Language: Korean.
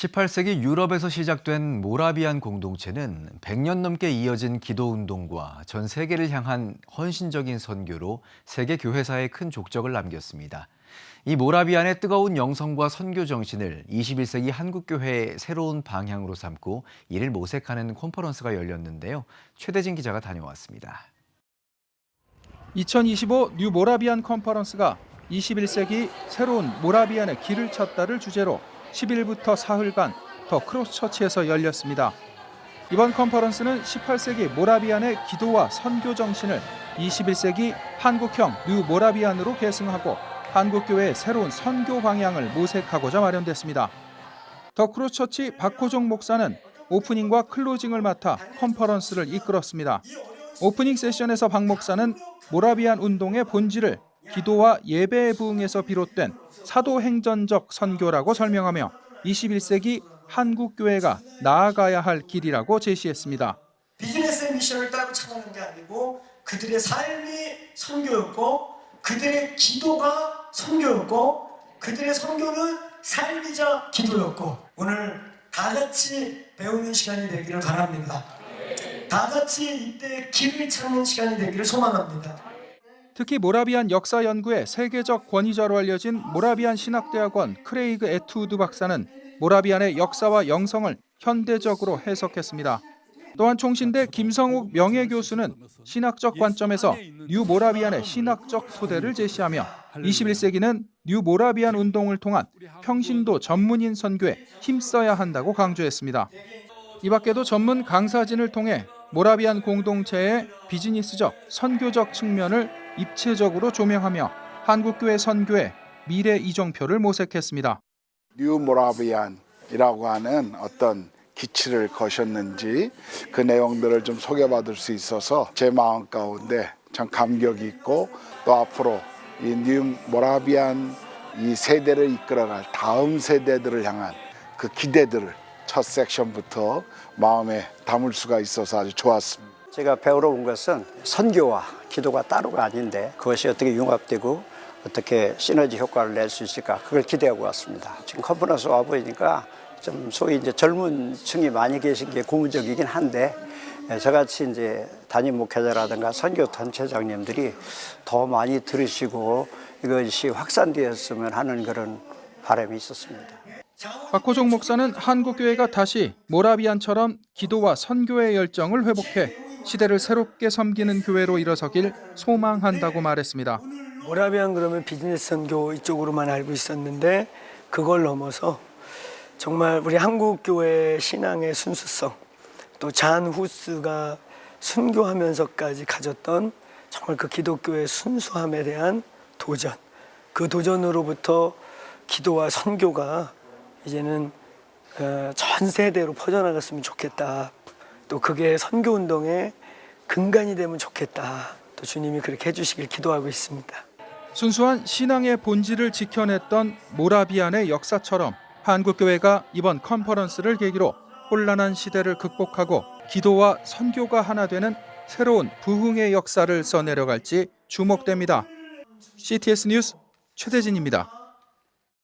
18세기 유럽에서 시작된 모라비안 공동체는 100년 넘게 이어진 기도 운동과 전 세계를 향한 헌신적인 선교로 세계 교회사에 큰 족적을 남겼습니다. 이 모라비안의 뜨거운 영성과 선교 정신을 21세기 한국 교회의 새로운 방향으로 삼고 이를 모색하는 컨퍼런스가 열렸는데요. 최대진 기자가 다녀왔습니다. 2025 뉴 모라비안 컨퍼런스가 21세기 새로운 모라비안의 길을 찾다를 주제로 10일부터 사흘간 더 크로스처치에서 열렸습니다. 이번 컨퍼런스는 18세기 모라비안의 기도와 선교 정신을 21세기 한국형 뉴 모라비안으로 계승하고 한국교회의 새로운 선교 방향을 모색하고자 마련됐습니다. 더 크로스처치 박호종 목사는 오프닝과 클로징을 맡아 컨퍼런스를 이끌었습니다. 오프닝 세션에서 박 목사는 모라비안 운동의 본질을 기도와 예배의 부흥에서 비롯된 사도행전적 선교라고 설명하며 21세기 한국 교회가 나아가야 할 길이라고 제시했습니다. 비즈니스의 미션을 따로 찾아낸 게 아니고 그들의 삶이 선교였고 그들의 기도가 선교였고 그들의 선교는 삶이자 기도였고 오늘 다 같이 배우는 시간이 되기를 바랍니다. 다 같이 이때 길을 찾는 시간이 되기를 소망합니다. 특히 모라비안 역사 연구의 세계적 권위자로 알려진 모라비안 신학대학원 크레이그 에투드 박사는 모라비안의 역사와 영성을 현대적으로 해석했습니다. 또한 총신대 김성욱 명예교수는 신학적 관점에서 뉴 모라비안의 신학적 토대를 제시하며 21세기는 뉴 모라비안 운동을 통한 평신도 전문인 선교에 힘써야 한다고 강조했습니다. 이 밖에도 전문 강사진을 통해 모라비안 공동체의 비즈니스적, 선교적 측면을 입체적으로 조명하며 한국교회 선교의 미래 이정표를 모색했습니다. 뉴 모라비안이라고 하는 어떤 기치를 거셨는지 그 내용들을 좀 소개받을 수 있어서 제 마음 가운데 참 감격이 있고 또 앞으로 이 뉴 모라비안 이 세대를 이끌어갈 다음 세대들을 향한 그 기대들을 첫 섹션부터 마음에 담을 수가 있어서 아주 좋았습니다. 제가 배우러 온 것은 선교와 기도가 따로가 아닌데 그것이 어떻게 융합되고 어떻게 시너지 효과를 낼 수 있을까 그걸 기대하고 왔습니다. 지금 컨퍼런스 와 보니까 좀 소위 이제 젊은 층이 많이 계신 게 고무적이긴 한데 예, 저같이 이제 담임 목회자라든가 선교 단체장님들이 더 많이 들으시고 이것이 확산되었으면 하는 그런 바람이 있었습니다. 박호종 목사는 한국교회가 다시 모라비안처럼 기도와 선교의 열정을 회복해 시대를 새롭게 섬기는 교회로 일어서길 소망한다고 말했습니다. 모라비안 그러면 비즈니스 선교 이쪽으로만 알고 있었는데 그걸 넘어서 정말 우리 한국 교회 신앙의 순수성 또 잔 후스가 순교하면서까지 가졌던 정말 그 기독교의 순수함에 대한 도전 그 도전으로부터 기도와 선교가 이제는 어, 전 세대로 퍼져나갔으면 좋겠다 또 그게 선교 운동의 근간이 되면 좋겠다 또 주님이 그렇게 해주시길 기도하고 있습니다. 순수한 신앙의 본질을 지켜냈던 모라비안의 역사처럼 한국교회가 이번 컨퍼런스를 계기로 혼란한 시대를 극복하고 기도와 선교가 하나 되는 새로운 부흥의 역사를 써내려갈지 주목됩니다. CTS 뉴스 최대진입니다.